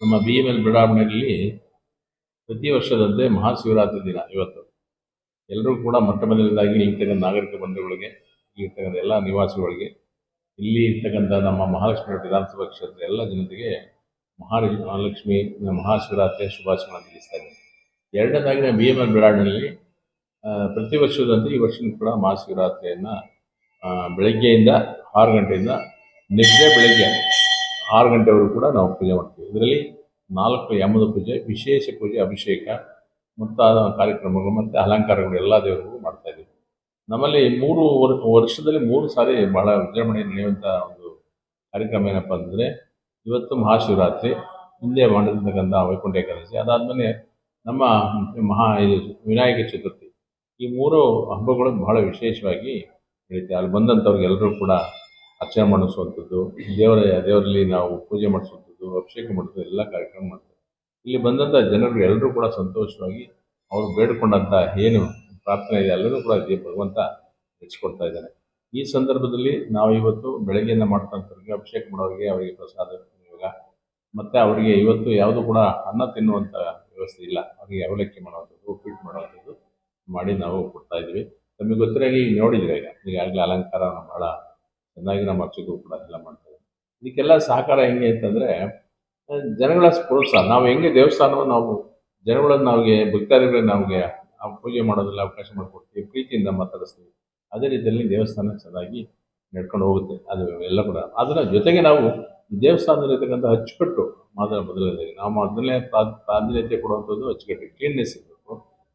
ನಮ್ಮ B M L ಬಿಡಾವಣೆಯಲ್ಲಿ ಪ್ರತಿ ವರ್ಷದಂತೆ ಮಹಾಶಿವರಾತ್ರಿ ದಿನ ಇವತ್ತು. ಎಲ್ಲರೂ ಕೂಡ ಮೊಟ್ಟ ಮೊದಲನೇದಾಗಿ ಇಲ್ಲಿರ್ತಕ್ಕಂಥ ನಾಗರಿಕ ಬಂಧುಗಳಿಗೆ, ಇಲ್ಲಿರ್ತಕ್ಕಂಥ ಎಲ್ಲ ನಿವಾಸಿಗಳಿಗೆ, ಇಲ್ಲಿ ಇರ್ತಕ್ಕಂಥ ನಮ್ಮ ಮಹಾಲಕ್ಷ್ಮಿ ವಿಧಾನಸಭಾ ಕ್ಷೇತ್ರದ ಎಲ್ಲ ಜನತೆಗೆ ಮಹಾ ಮಹಾಲಕ್ಷ್ಮಿ, ಮಹಾಶಿವರಾತ್ರಿಯ ಶುಭಾಶಯಗಳನ್ನು ತಿಳಿಸ್ತಾ ಇದ್ದೇನೆ. ಎರಡನೇದಾಗಿ ನಮ್ಮ ಬಿ ಎಂ ಎಲ್ ಬಿಡಾವಣೆಯಲ್ಲಿ ಪ್ರತಿ ವರ್ಷದಂತೆ ಈ ವರ್ಷವೂ ಕೂಡ ಮಹಾಶಿವರಾತ್ರಿಯನ್ನು ಬೆಳಗ್ಗೆಯಿಂದ ಆರು ಗಂಟೆಯಿಂದ ನಿದ್ದೆ ಬೆಳಗ್ಗೆ ಆರು ಗಂಟೆವರೆಗೂ ಕೂಡ ನಾವು ಪೂಜೆ ಮಾಡ್ತೀವಿ. ಇದರಲ್ಲಿ ನಾಲ್ಕು ಯಮದ ಪೂಜೆ, ವಿಶೇಷ ಪೂಜೆ, ಅಭಿಷೇಕ, ಮುಂತಾದ ಕಾರ್ಯಕ್ರಮಗಳು ಮತ್ತು ಅಲಂಕಾರಗಳು ಎಲ್ಲ ದೇವರಿಗೂ ಮಾಡ್ತಾ ಇದ್ದೀವಿ. ನಮ್ಮಲ್ಲಿ ಮೂರು ವರ್- ವರ್ಷದಲ್ಲಿ ಮೂರು ಸಾರಿ ಬಹಳ ವಿಜೃಂಭಣೆ ನಡೆಯುವಂಥ ಒಂದು ಕಾರ್ಯಕ್ರಮ ಏನಪ್ಪ ಅಂದರೆ, ಇವತ್ತು ಮಹಾಶಿವರಾತ್ರಿ, ಹಿಂದೆ ಮಾಡಿರ್ತಕ್ಕಂಥ ವೈಕುಂಠ ಏಕಾದಶಿ. ಅದಾದಮೇಲೆ ನಮ್ಮ ಮಹಾ ಇದು ವಿನಾಯಕ ಚತುರ್ಥಿ. ಈ ಮೂರು ಹಬ್ಬಗಳು ಬಹಳ ವಿಶೇಷವಾಗಿ ನಡೀತೆ ಅಲ್ಲಿ ಬಂದಂಥವ್ರಿಗೆ ಎಲ್ಲರೂ ಕೂಡ ಅರ್ಚನೆ ಮಾಡಿಸುವಂಥದ್ದು, ದೇವರ, ದೇವರಲ್ಲಿ ನಾವು ಪೂಜೆ ಮಾಡಿಸುವಂಥದ್ದು, ಅಭಿಷೇಕ ಮಾಡಿಸೋದು ಎಲ್ಲ ಕಾರ್ಯಕ್ರಮ ಮಾಡ್ತಾರೆ. ಇಲ್ಲಿ ಬಂದಂಥ ಜನರು ಎಲ್ಲರೂ ಕೂಡ ಸಂತೋಷವಾಗಿ ಅವರು ಬೇಡಿಕೊಂಡಂಥ ಏನು ಪ್ರಾರ್ಥನೆ ಇದೆ, ಎಲ್ಲರೂ ಕೂಡ ದೇ ಭಗವಂತ ಹೆಚ್ಚಿಕೊಡ್ತಾ ಇದ್ದಾನೆ ಈ ಸಂದರ್ಭದಲ್ಲಿ ನಾವು ಇವತ್ತು ಬೆಳಗ್ಗೆಯಿಂದ ಮಾಡ್ತಂಥವ್ರಿಗೆ ಅಭಿಷೇಕ ಮಾಡೋರಿಗೆ ಅವರಿಗೆ ಪ್ರಸಾದ ಇವಾಗ, ಮತ್ತು ಅವರಿಗೆ ಇವತ್ತು ಯಾವುದು ಕೂಡ ಅನ್ನ ತಿನ್ನುವಂಥ ವ್ಯವಸ್ಥೆ ಇಲ್ಲ. ಅವರಿಗೆ ಅವಲಕ್ಕಿ ಮಾಡುವಂಥದ್ದು, ಉಪ್ಪಿಟ್ಟು ಮಾಡುವಂಥದ್ದು ಮಾಡಿ ನಾವು ಕೊಡ್ತಾ ಇದ್ದೀವಿ. ನಮಗೆ ಗೊತ್ತಿರಾಗಿ ಈಗ ನೋಡಿದ್ರೆ ಈಗ? ಈಗಾಗಲೇ ಅಲಂಕಾರ ಭಾಳ ಚೆನ್ನಾಗಿ ನಮ್ಮ ಅರ್ಚಕರು ಕೂಡ ಎಲ್ಲ ಮಾಡ್ತಾರೆ. ಇದಕ್ಕೆಲ್ಲ ಸಹಕಾರ ಹೆಂಗೆ ಅಂತಂದರೆ ಜನಗಳ ಪ್ರೋತ್ಸಾಹ ನಾವು ಹೆಂಗೆ ದೇವಸ್ಥಾನವನ್ನು ನಾವು, ಜನಗಳನ್ನು ನಾವಿಗೆ, ಭಕ್ತಾದಿಗಳನ್ನ ನಮಗೆ ಪೂಜೆ ಮಾಡೋದ್ರಲ್ಲಿ ಅವಕಾಶ ಮಾಡಿಕೊಡ್ತೀವಿ, ಪ್ರೀತಿಯಿಂದ ಮಾತಾಡಿಸ್ತೀವಿ. ಅದೇ ರೀತಿಯಲ್ಲಿ ದೇವಸ್ಥಾನ ಚೆನ್ನಾಗಿ ನಡ್ಕೊಂಡು ಹೋಗುತ್ತೆ. ಅದು ಎಲ್ಲ ಕೂಡ. ಅದರ ಜೊತೆಗೆ ನಾವು ದೇವಸ್ಥಾನದಲ್ಲಿರ್ತಕ್ಕಂಥ ಅಚ್ಚುಕಟ್ಟು ಮಾತ್ರ ಮೊದಲನೇದಾಗಿ ನಾವು ಮೊದಲನೇ ಪ್ರಾ- ಪ್ರಾಧಾನ್ಯತೆ ಕೊಡುವಂಥದ್ದು ಅಚ್ಚುಕಟ್ಟು. ಕ್ಲೀನ್ನೆಸ್ ಇರಬೇಕು.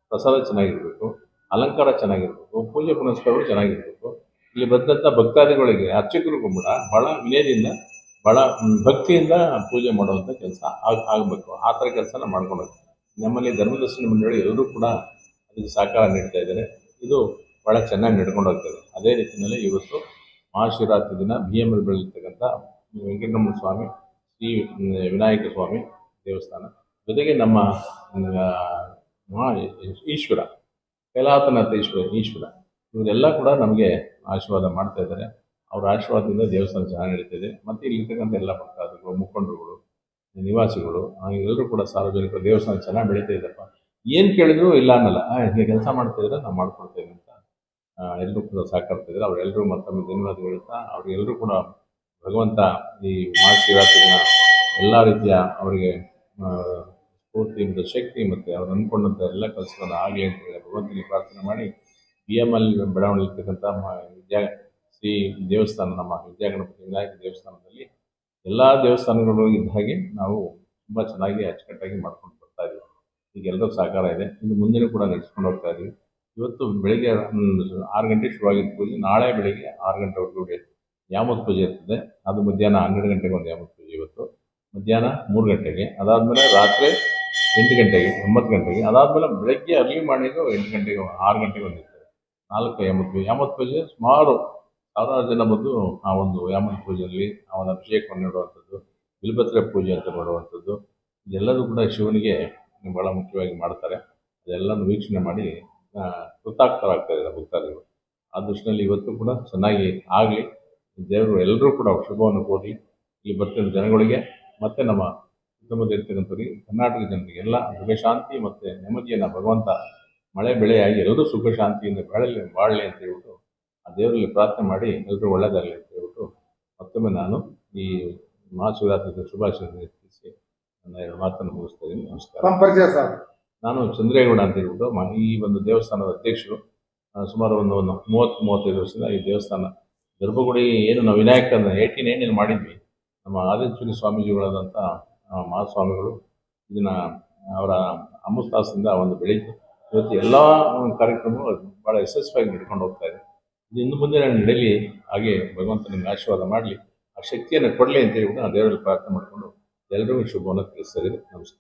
ಪ್ರಸಾದ ಚೆನ್ನಾಗಿರಬೇಕು. ಅಲಂಕಾರ ಚೆನ್ನಾಗಿರಬೇಕು. ಪೂಜೆ ಪುನಸ್ಕಾರಗಳು ಚೆನ್ನಾಗಿರಬೇಕು. ಇಲ್ಲಿ ಬಂದಂಥ ಭಕ್ತಾದಿಗಳಿಗೆ ಅರ್ಚಕರಿಗೂ ಕೂಡ ಬಹಳ ವಿನಯದಿಂದ, ಬಹಳ ಭಕ್ತಿಯಿಂದ ಪೂಜೆ ಮಾಡುವಂಥ ಕೆಲಸ ಆಗ, ಆಗಬೇಕು. ಆ ಥರ ಕೆಲಸನ ಮಾಡ್ಕೊಳ್ಬೇಕು ನಮ್ಮಲ್ಲಿ ಧರ್ಮದರ್ಶನ ಮಂಡಳಿ ಎಲ್ಲರೂ ಕೂಡ ಅದಕ್ಕೆ ಸಹಕಾರ ನೀಡ್ತಾ ಇದ್ದಾರೆ. ಇದು ಭಾಳ ಚೆನ್ನಾಗಿ ನಡ್ಕೊಂಡು ಹೋಗ್ತದೆ ಅದೇ ರೀತಿಯಲ್ಲಿ ಇವತ್ತು ಮಹಾಶಿವರಾತ್ರಿ ದಿನ ಬಿ ಎಂ ಎಲ್ ಬೆಳೆದಿರ್ತಕ್ಕಂಥ ವೆಂಕಟರಮಣ ಸ್ವಾಮಿ ಶ್ರೀ ವಿನಾಯಕ ಸ್ವಾಮಿ ದೇವಸ್ಥಾನ. ಜೊತೆಗೆ ನಮ್ಮ ಮಹಾ ಈಶ್ವರ, ಕೈಲಾಸನಾಥ ಈಶ್ವರ ಈಶ್ವರ. ಇವರೆಲ್ಲ ಕೂಡ ನಮಗೆ ಆಶೀರ್ವಾದ ಮಾಡ್ತಾ ಇದ್ದಾರೆ. ಅವರ ಆಶೀರ್ವಾದದಿಂದ ದೇವಸ್ಥಾನ ಚೆನ್ನಾಗಿ ನಡೀತಿದೆ ಮತ್ತು ಇಲ್ಲಿರ್ತಕ್ಕಂಥ ಎಲ್ಲ ಭಕ್ತಾದಿಗಳು, ಮುಖಂಡರುಗಳು, ನಿವಾಸಿಗಳು ಎಲ್ಲರೂ ಕೂಡ ಸಾರ್ವಜನಿಕರು ದೇವಸ್ಥಾನ ಚೆನ್ನಾಗಿ ಬೆಳೀತಾ ಇದ್ದಪ್ಪ ಏನು ಕೇಳಿದ್ರು ಇಲ್ಲ ಅನ್ನಲ್ಲ. ಹೀಗೆ ಕೆಲಸ ಮಾಡ್ತಿದ್ರೆ ನಾವು ಮಾಡ್ಕೊಡ್ತೇವೆ ಅಂತ. ಎಲ್ಲರೂ ಕೂಡ ಸಹಕರಿಸ್ತಿದ್ದಾರೆ ಅವರೆಲ್ಲರೂ ಮತ್ತೊಮ್ಮೆ ಧನ್ಯವಾದ ಹೇಳ್ತಾ ಅವರಿಗೆಲ್ಲರೂ ಕೂಡ ಭಗವಂತ ಈ ಮಹಾಶಿವರಾತ್ರಿನ ಎಲ್ಲ ರೀತಿಯ ಅವರಿಗೆ ಸ್ಫೂರ್ತಿ ಮತ್ತು ಶಕ್ತಿ ಮತ್ತು ಅವ್ರು ಅಂದ್ಕೊಂಡಂಥ ಎಲ್ಲ ಕೆಲಸವನ್ನು ಆಗಲಿ ಅಂತ ಹೇಳಿ ಭಗವಂತನಿಗೆ ಪ್ರಾರ್ಥನೆ ಮಾಡಿ ಬಿ ಎಂ ಎಲ್ ಬಡಾವಣೆ ಇರ್ತಕ್ಕಂಥ ವಿದ್ಯಾ, ಶ್ರೀ ದೇವಸ್ಥಾನ, ನಮ್ಮ ವಿದ್ಯಾಗಣಪತಿ ವಿನಾಯಕ ದೇವಸ್ಥಾನದಲ್ಲಿ ಎಲ್ಲ ದೇವಸ್ಥಾನಗಳು ಇದ್ದ ಹಾಗೆ ನಾವು ತುಂಬ ಚೆನ್ನಾಗಿ ಅಚ್ಚುಕಟ್ಟಾಗಿ ಮಾಡ್ಕೊಂಡು ಬರ್ತಾ ಇದ್ದೀವಿ. ಈಗ ಎಲ್ಲರೂ ಸಹಕಾರ ಇದೆ. ಇನ್ನು ಮುಂದಿನ ಕೂಡ ನಡೆಸ್ಕೊಂಡು ಹೋಗ್ತಾ ಇದ್ದೀವಿ. ಇವತ್ತು ಬೆಳಿಗ್ಗೆ ಆರು ಗಂಟೆ ಶುರುವಾಗಿದ್ದ ಪೂಜೆ ನಾಳೆ ಬೆಳಿಗ್ಗೆ ಆರು ಗಂಟೆವರೆಗೂ ಯಾಮತ್ ಪೂಜೆ ಇರ್ತದೆ. ಅದು ಮಧ್ಯಾಹ್ನ ಹನ್ನೆರಡು ಗಂಟೆಗೆ ಒಂದು ಯಾಮತ್ ಪೂಜೆ ಇವತ್ತು. ಮಧ್ಯಾಹ್ನ ಮೂರು ಗಂಟೆಗೆ. ಅದಾದಮೇಲೆ ರಾತ್ರಿ ಎಂಟು ಗಂಟೆಗೆ, ಒಂಬತ್ತು ಗಂಟೆಗೆ. ಅದಾದಮೇಲೆ ಬೆಳಗ್ಗೆ ಅರ್ಲಿ ಮಾರ್ನಿಂಗು ಎಂಟು ಗಂಟೆಗೆ, ಆರು ಗಂಟೆಗೆ ಒಂದು ನಾಲ್ಕು ಯಾಮದ ಪೂಜೆ. ಯಾಮತ್ ಪೂಜೆ ಸುಮಾರು ಸಾವಿರಾರು ಜನ ಬಂದು ಆ ಒಂದು ಯಾಮತ್ ಪೂಜೆಯಲ್ಲಿ, ಆ ಒಂದು ಅಭಿಷೇಕವನ್ನು ನೀಡುವಂಥದ್ದು, ಬಿಲ್ಬತ್ರೆ ಪೂಜೆ ಅಂತ ಮಾಡುವಂಥದ್ದು. ಇದೆಲ್ಲದೂ ಕೂಡ ಶಿವನಿಗೆ ಭಾಳ ಮುಖ್ಯವಾಗಿ ಮಾಡ್ತಾರೆ. ಅದೆಲ್ಲನೂ ವೀಕ್ಷಣೆ ಮಾಡಿ ಕೃತಾಕ್ತರಾಗ್ತಾರೆ ಕೃತಾರ್ಥರಾಗ್ತಾ ಇದ್ದಾರೆ ಭಕ್ತಾದಿಗಳು. ಆ ದೃಷ್ಟಿನಲ್ಲಿ ಇವತ್ತು ಕೂಡ ಚೆನ್ನಾಗಿ ಆಗಲಿ. ದೇವರು ಎಲ್ಲರೂ ಕೂಡ ಶುಭವನ್ನು ಕೋರಿ, ಇಲ್ಲಿ ಬರ್ತಿರೋ ಜನಗಳಿಗೆ, ಮತ್ತು ನಮ್ಮ ಸುತ್ತಮುತ್ತ ಇರ್ತಕ್ಕಂಥವ್ರಿಗೆ ಕರ್ನಾಟಕ ಜನರಿಗೆಲ್ಲ ಶಾಂತಿ ಮತ್ತು ನೆಮ್ಮದಿಯನ್ನು ಭಗವಂತ ಮಳೆ ಬೆಳೆಯಾಗಿ ಎಲ್ಲರೂ ಸುಖ ಶಾಂತಿಯಿಂದ ಬಾಳಲಿ ಬಾಳಲಿ ಅಂತ ಹೇಳ್ಬಿಟ್ಟು ಆ ದೇವರಲ್ಲಿ ಪ್ರಾರ್ಥನೆ ಮಾಡಿ ಎಲ್ಲರೂ ಒಳ್ಳೆಯದಾಗಲಿ ಅಂತ ಹೇಳ್ಬಿಟ್ಟು ಮತ್ತೊಮ್ಮೆ ನಾನು ಈ ಮಹಾಶಿವರಾತ್ರಿ ಶುಭಾಶಯ ತಿಳಿಸಿ ನನ್ನ ಎರಡು ಮಾತನ್ನು ಮುಗಿಸ್ತಾ ಇದ್ದೀನಿ. ನಮಸ್ಕಾರ. ನಾನು ಚಂದ್ರೇಗೌಡ ಅಂತ ಹೇಳ್ಬಿಟ್ಟು ಮ- ಈ ಒಂದು ದೇವಸ್ಥಾನದ ಅಧ್ಯಕ್ಷರು. ಸುಮಾರು ಒಂದು ಒಂದು ಮೂವತ್ತು ಮೂವತ್ತೈದು ವರ್ಷದಿಂದ ಈ ದೇವಸ್ಥಾನ. ಗರ್ಭಗುಡಿ ಏನು ನಾವು ವಿನಾಯಕನ ಏಯ್ಟೀನ್ ಏನೇನು ಮಾಡಿದ್ವಿ. ನಮ್ಮ ಆದಿತ್ಯನಿ ಸ್ವಾಮೀಜಿಗಳಾದಂಥ ಮಹಾಸ್ವಾಮಿಗಳು ಇದನ್ನು ಅವರ ಅಮೃತಾಸದಿಂದ ಒಂದು ಬೆಳೀತು. ಇವತ್ತು ಎಲ್ಲ ಕಾರ್ಯಕ್ರಮಗಳು ಭಾಳ ಯಶಸ್ವಿಯಾಗಿ ನಡ್ಕೊಂಡು ಹೋಗ್ತಾ ಇದೆ. ಇನ್ನು ಮುಂದೆ ನಾನು ನಡೀಲಿ, ಹಾಗೆ ಭಗವಂತ ನಿಮ್ಗೆ ಆಶೀರ್ವಾದ ಮಾಡಲಿ, ಆ ಶಕ್ತಿಯನ್ನು ಕೊಡಲಿ ಅಂತ ಹೇಳ್ಬಿಟ್ಟು ನಾನು ದೇವರಲ್ಲಿ ಪ್ರಾರ್ಥನೆ ಮಾಡಿಕೊಂಡು ಎಲ್ಲರಿಗೂ ಶುಭವನ್ನು ತಿಳಿಸ್ತಾ ಇದ್ದೀನಿ. ನಮಸ್ಕಾರ.